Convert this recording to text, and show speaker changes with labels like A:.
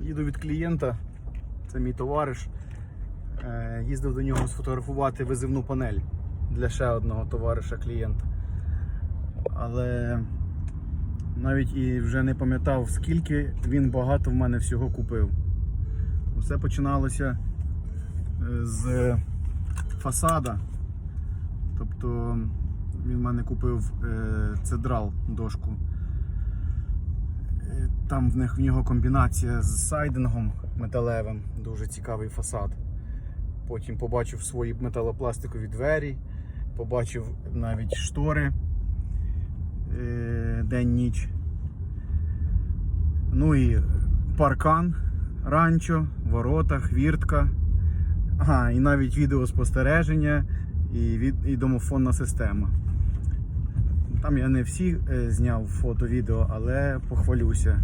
A: Їду від клієнта, це мій товариш. Е, Їздив до нього сфотографувати визивну панель для ще одного товариша клієнта. Але навіть і вже не пам'ятав, скільки він багато в мене всього купив. Все починалося е, з фасада. Тобто він в мене купив е, цедрал дошку. Там в них в нього комбінація з сайдингом металевим, дуже цікавий фасад. Потім побачив свої металопластикові двері, побачив навіть штори е, день-ніч. Ну і паркан, ранчо, ворота, хвіртка. Ага, і навіть відеоспостереження і, від, і домофонна система. Там я не всі е, зняв фото-відео, але похвалюся.